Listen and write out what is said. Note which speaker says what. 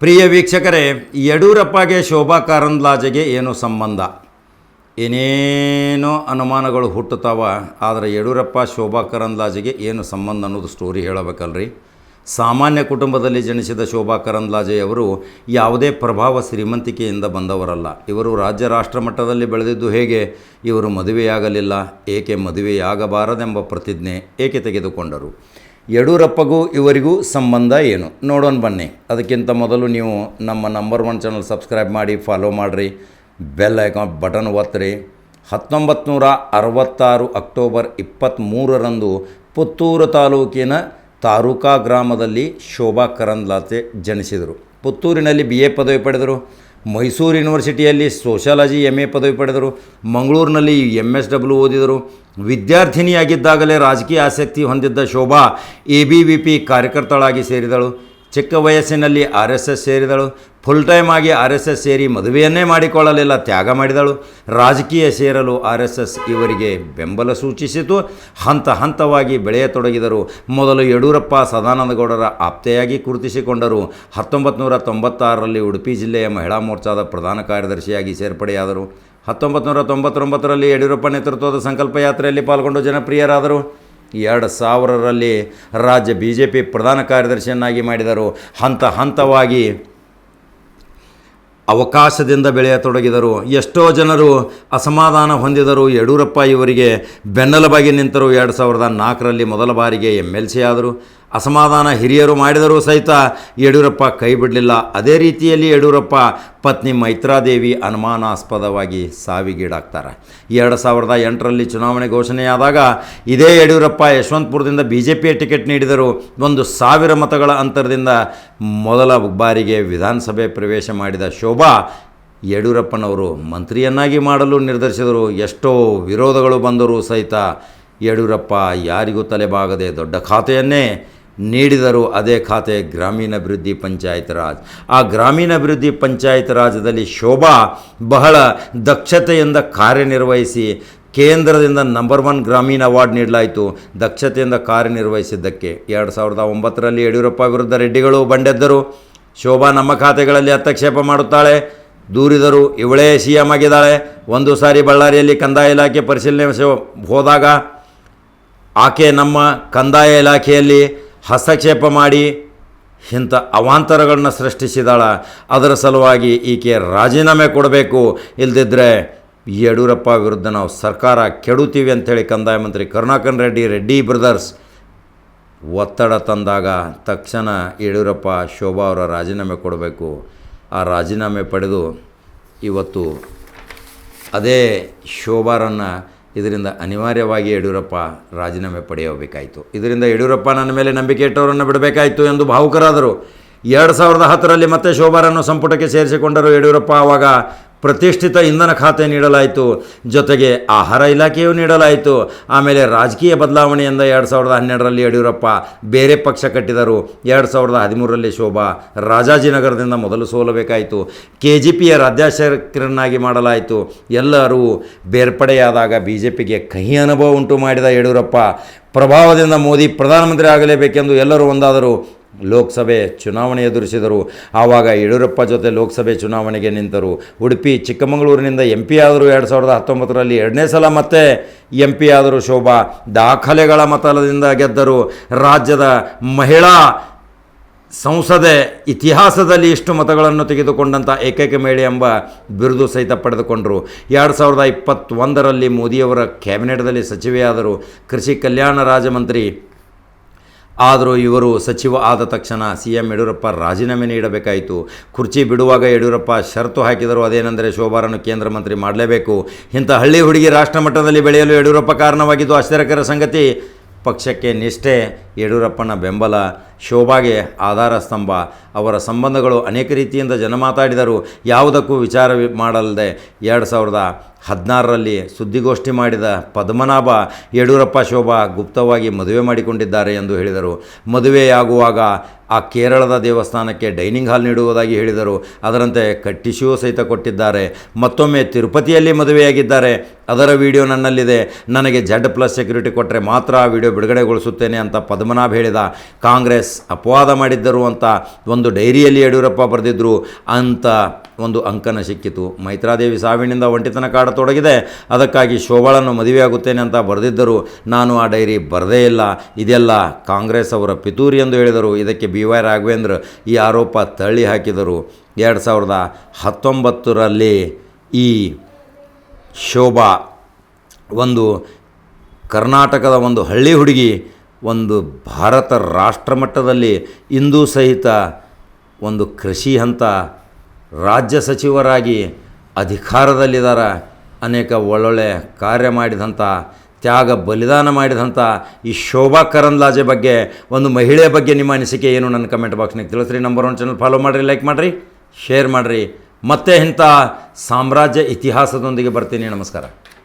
Speaker 1: ಪ್ರಿಯ ವೀಕ್ಷಕರೇ, ಯಡಿಯೂರಪ್ಪಗೆ ಶೋಭಾ ಕಾರಂದ್ಲಾಜೆಗೆ ಏನು ಸಂಬಂಧ? ಏನೇನೋ ಅನುಮಾನಗಳು ಹುಟ್ಟುತ್ತಾವ, ಆದರೆ ಯಡಿಯೂರಪ್ಪ ಶೋಭಾ ಕರಂದ್ಲಾಜೆಗೆ ಏನು ಸಂಬಂಧ ಅನ್ನೋದು ಸ್ಟೋರಿ ಹೇಳಬೇಕಲ್ರಿ? ಸಾಮಾನ್ಯ ಕುಟುಂಬದಲ್ಲಿ ಜನಿಸಿದ ಶೋಭಾ ಕರಂದ್ಲಾಜೆಯವರು ಯಾವುದೇ ಪ್ರಭಾವ ಶ್ರೀಮಂತಿಕೆಯಿಂದ ಬಂದವರಲ್ಲ. ಇವರು ರಾಜ್ಯ ರಾಷ್ಟ್ರ ಮಟ್ಟದಲ್ಲಿ ಬೆಳೆದಿದ್ದು ಹೇಗೆ? ಇವರು ಮದುವೆಯಾಗಲಿಲ್ಲ, ಏಕೆ ಮದುವೆಯಾಗಬಾರದೆಂಬ ಪ್ರತಿಜ್ಞೆ ಏಕೆ ತೆಗೆದುಕೊಂಡರು? ಯಡಿಯೂರಪ್ಪಗೂ ಇವರಿಗೂ ಸಂಬಂಧ ಏನು? ನೋಡೋಣ ಬನ್ನಿ. ಅದಕ್ಕಿಂತ ಮೊದಲು ನೀವು ನಮ್ಮ ನಂಬರ್ ಒನ್ ಚಾನಲ್ ಸಬ್ಸ್ಕ್ರೈಬ್ ಮಾಡಿ ಫಾಲೋ ಮಾಡಿರಿ. ಬೆಲ್ ಐಕಾನ್ ಬಟನ್ ಒತ್ತಿರಿ. ಹತ್ತೊಂಬತ್ತು ನೂರ ಅರವತ್ತಾರು ಅಕ್ಟೋಬರ್ ಇಪ್ಪತ್ತ್ಮೂರರಂದು ಪುತ್ತೂರು ತಾಲೂಕಿನ ತಾರೂಕಾ ಗ್ರಾಮದಲ್ಲಿ ಶೋಭಾ ಕರಂದ್ಲಾತೆ ಜನಿಸಿದರು. ಪುತ್ತೂರಿನಲ್ಲಿ ಬಿ ಎ ಪದವಿ ಪಡೆದರು. ಮೈಸೂರು ಯೂನಿವರ್ಸಿಟಿಯಲ್ಲಿ ಸೋಷಾಲಜಿ ಎಂ ಎ ಪದವಿ ಪಡೆದರು. ಮಂಗಳೂರಿನಲ್ಲಿ ಎಂ ಎಸ್ ಡಬ್ಲ್ಯೂ ಓದಿದರು. ವಿದ್ಯಾರ್ಥಿನಿಯಾಗಿದ್ದಾಗಲೇ ರಾಜಕೀಯ ಆಸಕ್ತಿ ಹೊಂದಿದ್ದ Shobha, A B V P ಕಾರ್ಯಕರ್ತಳಾಗಿ ಸೇರಿದಳು. ಚಿಕ್ಕ ವಯಸ್ಸಿನಲ್ಲಿ ಆರ್ ಎಸ್ ಎಸ್ ಸೇರಿದಳು. ಫುಲ್ ಟೈಮ್ ಆಗಿ ಆರ್ ಎಸ್ ಎಸ್ ಸೇರಿ ಮದುವೆಯನ್ನೇ ಮಾಡಿಕೊಳ್ಳಲಿಲ್ಲ, ತ್ಯಾಗ ಮಾಡಿದಳು. ರಾಜಕೀಯ ಸೇರಲು ಆರ್ ಎಸ್ ಎಸ್ ಇವರಿಗೆ ಬೆಂಬಲ ಸೂಚಿಸಿತು. ಹಂತ ಹಂತವಾಗಿ ಬೆಳೆಯತೊಡಗಿದರು. ಮೊದಲು ಯಡಿಯೂರಪ್ಪ ಸದಾನಂದಗೌಡರ ಆಪ್ತೆಯಾಗಿ ಗುರುತಿಸಿಕೊಂಡರು. ಹತ್ತೊಂಬತ್ತು ನೂರ ತೊಂಬತ್ತಾರರಲ್ಲಿ ಉಡುಪಿ ಜಿಲ್ಲೆಯ ಮಹಿಳಾ ಮೋರ್ಚಾದ ಪ್ರಧಾನ ಕಾರ್ಯದರ್ಶಿಯಾಗಿ ಸೇರ್ಪಡೆಯಾದರು. ಹತ್ತೊಂಬತ್ತು ನೂರ ತೊಂಬತ್ತೊಂಬತ್ತರಲ್ಲಿ ಯಡಿಯೂರಪ್ಪ ನೇತೃತ್ವದ ಸಂಕಲ್ಪ ಯಾತ್ರೆಯಲ್ಲಿ ಪಾಲ್ಗೊಂಡು ಜನಪ್ರಿಯರಾದರು. ಎರಡು ಸಾವಿರರಲ್ಲಿ ರಾಜ್ಯ ಬಿ ಜೆ ಪಿ ಪ್ರಧಾನ ಕಾರ್ಯದರ್ಶಿಯನ್ನಾಗಿ ಮಾಡಿದರು. ಹಂತ ಹಂತವಾಗಿ ಅವಕಾಶದಿಂದ ಬೆಳೆಯತೊಡಗಿದರು. ಎಷ್ಟೋ ಜನರು ಅಸಮಾಧಾನ ಹೊಂದಿದರು. ಯಡಿಯೂರಪ್ಪ ಇವರಿಗೆ ಬೆನ್ನೆಲುಬಾಗಿ ನಿಂತರು. ಎರಡು ಸಾವಿರದ ನಾಲ್ಕರಲ್ಲಿ ಮೊದಲ ಬಾರಿಗೆ ಎಂ ಎಲ್ ಸಿ ಆದರು ಅಸಮಾಧಾನ ಹಿರಿಯರು ಮಾಡಿದರೂ ಸಹಿತ ಯಡಿಯೂರಪ್ಪ ಕೈ ಬಿಡಲಿಲ್ಲ. ಅದೇ ರೀತಿಯಲ್ಲಿ ಯಡಿಯೂರಪ್ಪ ಪತ್ನಿ ಮೈತ್ರಾದೇವಿ ಅನುಮಾನಾಸ್ಪದವಾಗಿ ಸಾವಿಗೀಡಾಗ್ತಾರೆ. ಎರಡು ಸಾವಿರದ ಎಂಟರಲ್ಲಿ ಚುನಾವಣೆ ಘೋಷಣೆಯಾದಾಗ ಇದೇ ಯಡಿಯೂರಪ್ಪ ಯಶವಂತಪುರದಿಂದ ಬಿ ಜೆ ಪಿಯ ಟಿಕೆಟ್ ನೀಡಿದರು ಒಂದು ಸಾವಿರ ಮತಗಳ ಅಂತರದಿಂದ ಮೊದಲ ಬಾರಿಗೆ ವಿಧಾನಸಭೆ ಪ್ರವೇಶ ಮಾಡಿದ ಶೋಭಾ ಯಡಿಯೂರಪ್ಪನವರು ಮಂತ್ರಿಯನ್ನಾಗಿ ಮಾಡಲು ನಿರ್ಧರಿಸಿದರು. ಎಷ್ಟೋ ವಿರೋಧಗಳು ಬಂದರೂ ಸಹಿತ ಯಡಿಯೂರಪ್ಪ ಯಾರಿಗೂ ತಲೆಬಾಗದೆ ದೊಡ್ಡ ಖಾತೆಯನ್ನೇ ನೀಡಿದರು ಅದೇ ಖಾತೆ ಗ್ರಾಮೀಣಾಭಿವೃದ್ಧಿ ಪಂಚಾಯತ್ ರಾಜ್. ಆ ಗ್ರಾಮೀಣಾಭಿವೃದ್ಧಿ ಪಂಚಾಯತ್ ರಾಜ್ಯದಲ್ಲಿ ಶೋಭಾ ಬಹಳ ದಕ್ಷತೆಯಿಂದ ಕಾರ್ಯನಿರ್ವಹಿಸಿ ಕೇಂದ್ರದಿಂದ ನಂಬರ್ ಒನ್ ಗ್ರಾಮೀಣ ಅವಾರ್ಡ್ ನೀಡಲಾಯಿತು. ದಕ್ಷತೆಯಿಂದ ಕಾರ್ಯನಿರ್ವಹಿಸಿದ್ದಕ್ಕೆ ಎರಡು ಸಾವಿರದ ಒಂಬತ್ತರಲ್ಲಿ ಯಡಿಯೂರಪ್ಪ ವಿರುದ್ಧ ರೆಡ್ಡಿಗಳು ಬಂಡೆದ್ದರು. ಶೋಭಾ ನಮ್ಮ ಖಾತೆಗಳಲ್ಲಿ ಹಸ್ತಕ್ಷೇಪ ಮಾಡುತ್ತಾಳೆ. ದೂರಿದರು ಇವಳೇ ಸಿ ಎಂ ಆಗಿದ್ದಾಳೆ. ಒಂದು ಸಾರಿ ಬಳ್ಳಾರಿಯಲ್ಲಿ ಕಂದಾಯ ಇಲಾಖೆ ಪರಿಶೀಲನೆ ಹೋದಾಗ ಆಕೆ ನಮ್ಮ ಕಂದಾಯ ಇಲಾಖೆಯಲ್ಲಿ ಹಸ್ತಕ್ಷೇಪ ಮಾಡಿ ಇಂಥ ಅವಾಂತರಗಳನ್ನ ಸೃಷ್ಟಿಸಿದಾಳ. ಅದರ ಸಲುವಾಗಿ ಈಕೆ ರಾಜೀನಾಮೆ ಕೊಡಬೇಕು. ಇಲ್ದಿದ್ರೆ ಯಡಿಯೂರಪ್ಪ ವಿರುದ್ಧ ನಾವು ಸರ್ಕಾರ ಕೆಡುತ್ತೀವಿ ಅಂಥೇಳಿ ಕಂದಾಯ ಮಂತ್ರಿ ಕರುಣಾಕರ್ ರೆಡ್ಡಿ ರೆಡ್ಡಿ ಬ್ರದರ್ಸ್ ಒತ್ತಡ ತಂದಾಗ ತಕ್ಷಣ ಯಡಿಯೂರಪ್ಪ ಶೋಭಾ ಅವರ ರಾಜೀನಾಮೆ ಕೊಡಬೇಕು. ಆ ರಾಜೀನಾಮೆ ಪಡೆದು ಇವತ್ತು ಅದೇ ಶೋಭಾರನ್ನು ಇದರಿಂದ ಅನಿವಾರ್ಯವಾಗಿ ಯಡಿಯೂರಪ್ಪ ರಾಜೀನಾಮೆ ಪಡೆಯಬೇಕಾಯಿತು. ಇದರಿಂದ ಯಡಿಯೂರಪ್ಪ ನನ್ನ ಮೇಲೆ ನಂಬಿಕೆ ಇಟ್ಟವರನ್ನು ಬಿಡಬೇಕಾಯಿತು ಎಂದು ಭಾವುಕರಾದರು. ಎರಡು ಸಾವಿರದ ಹತ್ತರಲ್ಲಿ ಮತ್ತೆ ಶೋಭಾರನ್ನು ಸಂಪುಟಕ್ಕೆ ಸೇರಿಸಿಕೊಂಡರು ಯಡಿಯೂರಪ್ಪ. ಆವಾಗ ಪ್ರತಿಷ್ಠಿತ ಇಂಧನ ಖಾತೆ ನೀಡಲಾಯಿತು. ಜೊತೆಗೆ ಆಹಾರ ಇಲಾಖೆಯೂ ನೀಡಲಾಯಿತು. ಆಮೇಲೆ ರಾಜಕೀಯ ಬದಲಾವಣೆಯಿಂದ ಎರಡು ಸಾವಿರದ ಹನ್ನೆರಡರಲ್ಲಿ ಯಡಿಯೂರಪ್ಪ ಬೇರೆ ಪಕ್ಷ ಕಟ್ಟಿದರು. ಎರಡು ಸಾವಿರದ ಹದಿಮೂರರಲ್ಲಿ ಶೋಭಾ ರಾಜಾಜಿನಗರದಿಂದ ಮೊದಲು ಸೋಲಬೇಕಾಯಿತು. ಕೆ ಜಿ ಪಿಯ ರಾಜ್ಯಾಧ್ಯಕ್ಷರನ್ನಾಗಿ ಮಾಡಲಾಯಿತು. ಎಲ್ಲರೂ ಬೇರ್ಪಡೆಯಾದಾಗ ಬಿ ಜೆ ಪಿಗೆ ಕಹಿ ಅನುಭವ ಉಂಟು ಮಾಡಿದ ಯಡಿಯೂರಪ್ಪ, ಪ್ರಭಾವದಿಂದ ಮೋದಿ ಪ್ರಧಾನಮಂತ್ರಿ ಆಗಲೇಬೇಕೆಂದು ಎಲ್ಲರೂ ಒಂದಾದರು. ಲೋಕಸಭೆ ಚುನಾವಣೆ ಎದುರಿಸಿದರು. ಆವಾಗ ಯಡಿಯೂರಪ್ಪ ಜೊತೆ ಲೋಕಸಭೆ ಚುನಾವಣೆಗೆ ನಿಂತರು. ಉಡುಪಿ, ಚಿಕ್ಕಮಗಳೂರಿನಿಂದ ಎಂ ಪಿ ಆದರು ಎರಡು ಸಾವಿರದ ಹತ್ತೊಂಬತ್ತರಲ್ಲಿ ಎರಡನೇ ಸಲ ಮತ್ತೆ ಎಂ ಪಿ ಆದರು ಶೋಭಾ. ದಾಖಲೆಗಳ ಮತದಿಂದ ಗೆದ್ದರು. ರಾಜ್ಯದ ಮಹಿಳಾ ಸಂಸದೆ ಇತಿಹಾಸದಲ್ಲಿ ಇಷ್ಟು ಮತಗಳನ್ನು ತೆಗೆದುಕೊಂಡಂಥ ಏಕೈಕ ಮಹಿಳೆ ಎಂಬ ಬಿರುದು ಸಹಿತ ಪಡೆದುಕೊಂಡರು. ಎರಡು ಸಾವಿರದ ಇಪ್ಪತ್ತೊಂದರಲ್ಲಿ ಮೋದಿಯವರ ಕ್ಯಾಬಿನೆಟ್ದಲ್ಲಿ ಸಚಿವೆಯಾದರು. ಕೃಷಿ ಕಲ್ಯಾಣ ರಾಜ್ಯಮಂತ್ರಿ ಆದರೂ ಇವರು ಸಚಿವ ಆದ ತಕ್ಷಣ ಸಿ ಎಂ ಯಡಿಯೂರಪ್ಪ ರಾಜೀನಾಮೆ ನೀಡಬೇಕಾಯಿತು. ಕುರ್ಚಿ ಬಿಡುವಾಗ ಯಡಿಯೂರಪ್ಪ ಷರತ್ತು ಹಾಕಿದರು ಅದೇನೆಂದರೆ ಶೋಭಾರನ್ನು ಕೇಂದ್ರ ಮಂತ್ರಿ ಮಾಡಲೇಬೇಕು. ಇಂಥ ಹಳ್ಳಿ ಹುಡುಗಿ ರಾಷ್ಟ್ರ ಮಟ್ಟದಲ್ಲಿ ಬೆಳೆಯಲು ಯಡಿಯೂರಪ್ಪ ಕಾರಣವಾಗಿದ್ದು ಆಶ್ಚರ್ಯಕರ ಸಂಗತಿ. ಪಕ್ಷಕ್ಕೆ ನಿಷ್ಠೆ, ಯಡಿಯೂರಪ್ಪನ ಬೆಂಬಲ, ಶೋಭಾಗೆ ಆಧಾರ ಸ್ತಂಭ. ಅವರ ಸಂಬಂಧಗಳು ಅನೇಕ ರೀತಿಯಿಂದ ಜನ ಮಾತಾಡಿದರು ಯಾವುದಕ್ಕೂ ವಿಚಾರ ಮಾಡಲ್ಲದೆ ಎರಡು ಸಾವಿರದ ಹದಿನಾರರಲ್ಲಿ ಸುದ್ದಿಗೋಷ್ಠಿ ಮಾಡಿದ ಪದ್ಮನಾಭ ಯಡಿಯೂರಪ್ಪ ಶೋಭಾ ಗುಪ್ತವಾಗಿ ಮದುವೆ ಮಾಡಿಕೊಂಡಿದ್ದಾರೆ ಎಂದು ಹೇಳಿದರು. ಮದುವೆಯಾಗುವಾಗ ಆ ಕೇರಳದ ದೇವಸ್ಥಾನಕ್ಕೆ ಡೈನಿಂಗ್ ಹಾಲ್ ನೀಡುವುದಾಗಿ ಹೇಳಿದರು. ಅದರಂತೆ ಕಟ್ಟಿಶೂ ಸಹಿತ ಕೊಟ್ಟಿದ್ದಾರೆ. ಮತ್ತೊಮ್ಮೆ ತಿರುಪತಿಯಲ್ಲಿ ಮದುವೆಯಾಗಿದ್ದಾರೆ. ಅದರ ವಿಡಿಯೋ ನನ್ನಲ್ಲಿದೆ. ನನಗೆ ಜಡ್ ಪ್ಲಸ್ ಸೆಕ್ಯೂರಿಟಿ ಕೊಟ್ಟರೆ ಮಾತ್ರ ಆ ವಿಡಿಯೋ ಬಿಡುಗಡೆಗೊಳಿಸುತ್ತೇನೆ ಅಂತ ಪದ್ಮನಾಭ ಹೇಳಿದ. ಕಾಂಗ್ರೆಸ್ ಅಪವಾದ ಮಾಡಿದ್ದರು ಅಂತ ಒಂದು ಡೈರಿಯಲ್ಲಿ ಯಡಿಯೂರಪ್ಪ ಬರೆದಿದ್ದರು ಅಂತ ಒಂದು ಅಂಕನ ಸಿಕ್ಕಿತು. ಮೈತ್ರಾದೇವಿ ಸಾವಿನಿಂದ ಒಂಟಿತನ ಕಾಡತೊಡಗಿದೆ ಅದಕ್ಕಾಗಿ ಶೋಭಾಳನ್ನು ಮದುವೆಯಾಗುತ್ತೇನೆ ಅಂತ ಬರೆದಿದ್ದರು. ನಾನು ಆ ಡೈರಿ ಬರದೇ ಇಲ್ಲ. ಇದೆಲ್ಲ ಕಾಂಗ್ರೆಸ್ ಅವರ ಪಿತೂರಿ ಎಂದು ಹೇಳಿದರು. ಇದಕ್ಕೆ ಬಿ ವೈ ರಾಘವೇಂದ್ರ ಈ ಆರೋಪ ತಳ್ಳಿ ಹಾಕಿದರು. ಎರಡು ಸಾವಿರದ ಹತ್ತೊಂಬತ್ತರಲ್ಲಿ ಈ ಶೋಭಾ ಒಂದು ಕರ್ನಾಟಕದ ಒಂದು ಹಳ್ಳಿ ಹುಡುಗಿ, ಒಂದು ಭಾರತ ರಾಷ್ಟ್ರಮಟ್ಟದಲ್ಲಿ ಇಂದು ಸಹಿತ ಒಂದು ಕೃಷಿ ಹಂತ ರಾಜ್ಯ ಸಚಿವರಾಗಿ ಅಧಿಕಾರದಲ್ಲಿದ್ದಾರೆ ಅನೇಕ ಒಳ್ಳೊಳ್ಳೆ ಕಾರ್ಯ ಮಾಡಿದಂಥ ತ್ಯಾಗ ಬಲಿದಾನ ಮಾಡಿದಂಥ ಈ ಶೋಭಾ ಕರಂದ್ಲಾಜೆ ಬಗ್ಗೆ, ಒಂದು ಮಹಿಳೆಯ ಬಗ್ಗೆ ನಿಮ್ಮ ಅನಿಸಿಕೆ ಏನು ನನ್ನ ಕಮೆಂಟ್ ಬಾಕ್ಸ್ನಾಗ ತಿಳಿಸ್ರಿ. ನಂಬರ್ ಒನ್ ಚಾನಲ್ ಫಾಲೋ ಮಾಡಿರಿ ಲೈಕ್ ಮಾಡಿರಿ ಶೇರ್ ಮಾಡಿರಿ. ಮತ್ತೆ ಇಂಥ ಸಾಮ್ರಾಜ್ಯ ಇತಿಹಾಸದೊಂದಿಗೆ ಬರ್ತೀನಿ. ನಮಸ್ಕಾರ.